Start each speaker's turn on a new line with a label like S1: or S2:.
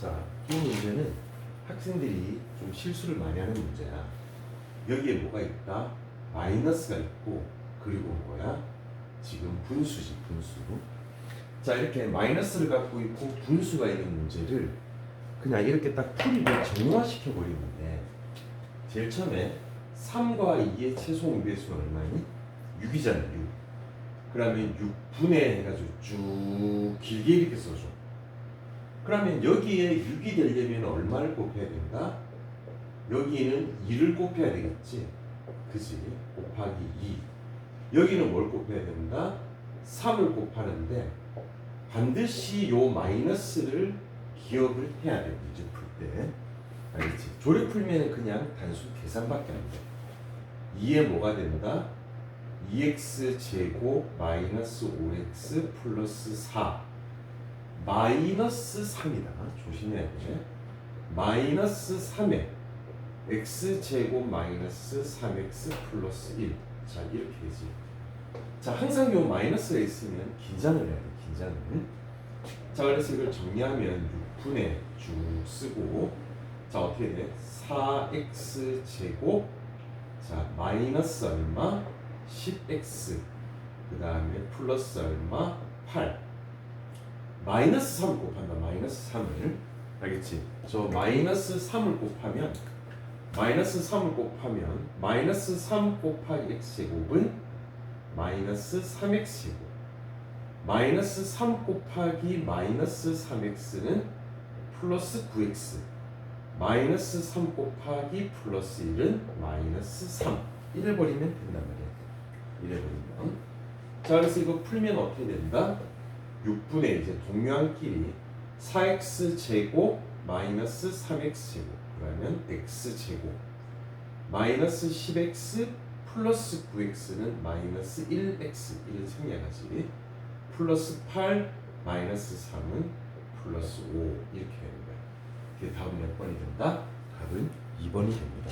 S1: 자, 이 문제는 학생들이 좀 실수를 많이 하는 문제야. 여기에 뭐가 있다? 마이너스가 있고 그리고 뭐야? 지금 분수지 분수. 자 이렇게 마이너스를 갖고 있고 분수가 있는 문제를 그냥 이렇게 딱 풀이를 정화시켜 버리는데 제일 처음에 3과 2의 최소 응배수는 얼마니? 6이잖아 6. 그러면 6분의 해가지고 쭉 길게 이렇게 써줘. 그러면 여기에 6이 되려면 얼마를 곱해야 된다? 여기는 2를 곱해야 되겠지. 그지? 곱하기 2. 여기는 뭘 곱해야 된다? 3을 곱하는데 반드시 요 마이너스를 기억을 해야 돼. 이제 풀 때. 알겠지? 조례 풀면 그냥 단순 계산밖에 안 돼. 2에 뭐가 된다? 2x 제곱 마이너스 5x 플러스 4 마이너스 3이다. 조심해야 돼. 마이너스 3에 x 제곱 마이너스 3x 플러스 1. 자 이렇게 되지. 자 항상 요 마이너스가 있으면 긴장을 해야 돼. 긴장을. 자 그래서 이걸 정리하면 6분의 쭉 쓰고 자 어떻게 돼? 4x 제곱 자 마이너스 얼마? 10x 그 다음에 플러스 얼마? 8 마이너스 3을 곱한다. 마이너스 3을. 알겠지? 저 마이너스 3을 곱하면 마이너스 3을 곱하면 마이너스 3 곱하기 x 제곱은 마이너스 3x 제곱. 마이너스 3 곱하기 마이너스 3x는 플러스 9x 마이너스 3 곱하기 플러스 1은 마이너스 3 이래 버리면 된단 말이야. 이래 버리면. 자 그래서 이거 풀면 어떻게 된다? 6분의 이제 동량끼리 4x 제곱 마이너스 3x 제곱 그러면 x 제곱 마이너스 10x 플러스 9x는 마이너스 1x 1은 생략하지 플러스 8 마이너스 3은 플러스 5 이렇게 거야. 이게 답은 몇 번이 된다? 답은 2번이 됩니다.